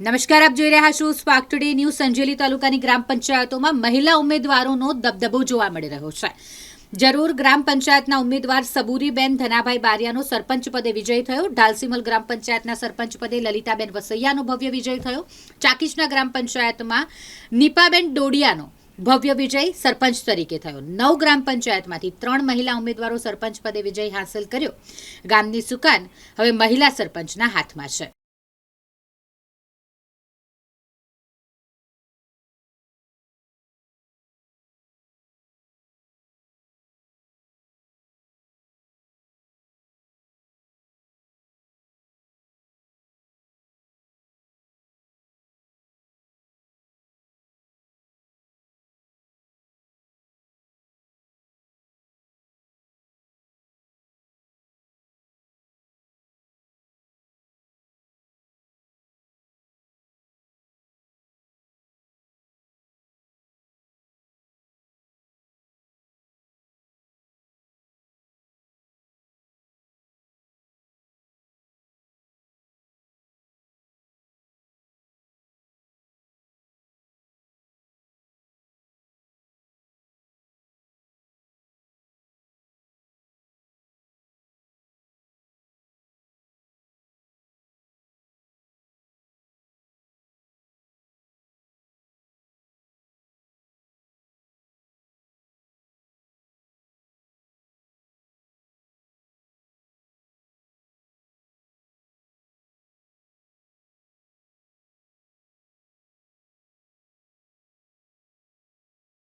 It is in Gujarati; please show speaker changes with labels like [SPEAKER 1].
[SPEAKER 1] નમસ્કાર, આપ જોઈ રહ્યા છો સ્પાર્ક ટુડે ન્યૂઝ સંજેલી તાલુકાની ગ્રામ પંચાયતોમાં મહિલા ઉમેદવારોનો દબદબો જોવા મળી રહ્યો છે. જરૂર ગ્રામ પંચાયતના ઉમેદવાર સબુરીબેન ધનાભાઈ બારિયાનો સરપંચ પદે વિજય થયો. ઢાલસીમલ ગ્રામ પંચાયતના સરપંચ પદે લલિતાબેન વસૈયાનો ભવ્ય વિજય થયો. ચાકીસના ગ્રામ પંચાયતમાં નીપાબેન ડોડિયાનો ભવ્ય વિજય સરપંચ તરીકે થયો. નવ ગ્રામ પંચાયતમાંથી ત્રણ મહિલા ઉમેદવારો સરપંચ પદે વિજય હાંસલ કર્યો. ગામની સુકાન હવે મહિલા સરપંચના હાથમાં છે.